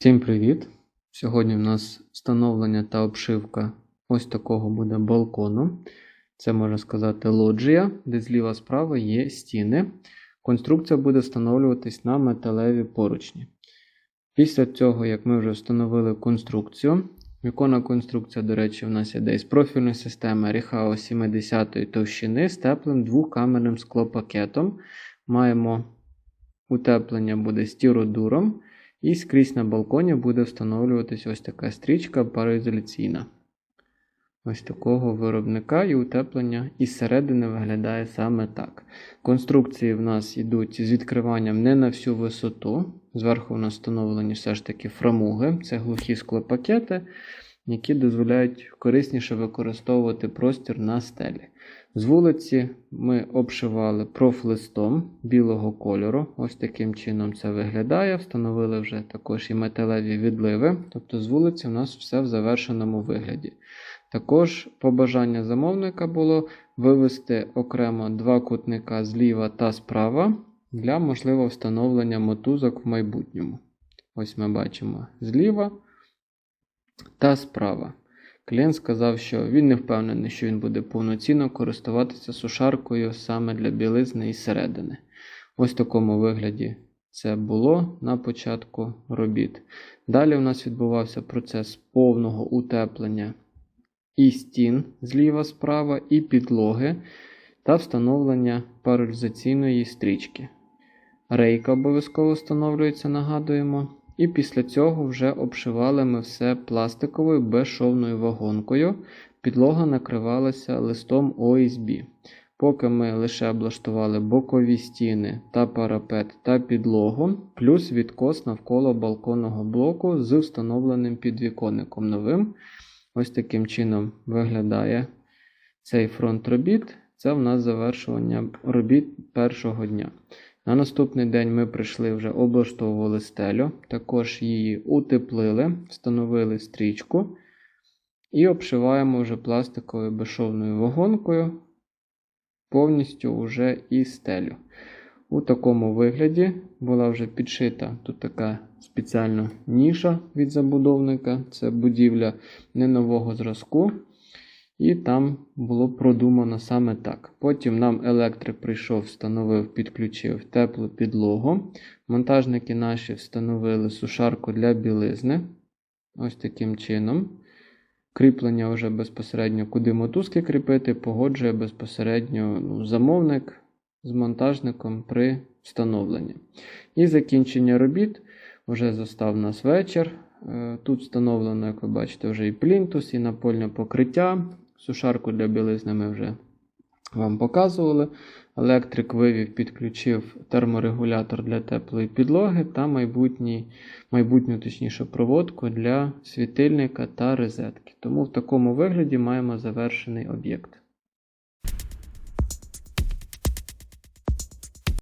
Всім привіт! Сьогодні в нас встановлення та обшивка ось такого буде балкону. Це можна сказати лоджія, де зліва справа є стіни. Конструкція буде встановлюватись на металеві поручні. Після цього, як ми вже встановили конструкцію, віконна конструкція, до речі, в нас іде з профільної системи Ріхао 70 товщини з теплим двокамерним склопакетом. Маємо утеплення буде стіродуром. І скрізь на балконі буде встановлюватись ось така стрічка пароізоляційна. Ось такого виробника і утеплення із середини виглядає саме так. Конструкції в нас йдуть з відкриванням не на всю висоту. Зверху в нас встановлені все ж таки фрамуги, це глухі склопакети, які дозволяють корисніше використовувати простір на стелі. З вулиці ми обшивали профлистом білого кольору. Ось таким чином це виглядає. Встановили вже також і металеві відливи. Тобто з вулиці у нас все в завершеному вигляді. Також побажання замовника було вивести окремо два кутника зліва та справа для можливого встановлення мотузок в майбутньому. Ось ми бачимо зліва та справа. Клієнт сказав, що він не впевнений, що він буде повноцінно користуватися сушаркою саме для білизни і середини. Ось в такому вигляді це було на початку робіт. Далі у нас відбувався процес повного утеплення і стін зліва справа, і підлоги та встановлення паралізаційної стрічки. Рейка обов'язково встановлюється, нагадуємо. І після цього вже обшивали ми все пластиковою безшовною вагонкою. Підлога накривалася листом OSB. Поки ми лише облаштували бокові стіни та парапет та підлогу, плюс відкос навколо балконного блоку з встановленим підвіконником новим. Ось таким чином виглядає цей фронт робіт. Це в нас завершування робіт першого дня. На наступний день ми прийшли вже облаштовували стелю, також її утеплили, встановили стрічку і обшиваємо вже пластиковою безшовною вагонкою повністю вже і стелю. У такому вигляді була вже підшита тут така спеціальна ніша від забудовника. Це будівля не нового зразку. І там було продумано саме так. Потім нам електрик прийшов, встановив, підключив теплу підлогу. Монтажники наші встановили сушарку для білизни. Ось таким чином. Кріплення вже безпосередньо, куди мотузки кріпити, погоджує безпосередньо ну, замовник з монтажником при встановленні. І закінчення робіт вже застав нас вечір. Е, Тут встановлено, як ви бачите, вже і плінтус, і напольне покриття. Сушарку для білизни ми вже вам показували. Електрик вивів, підключив терморегулятор для теплої підлоги та майбутню точніше, проводку для світильника та розетки. Тому в такому вигляді маємо завершений об'єкт.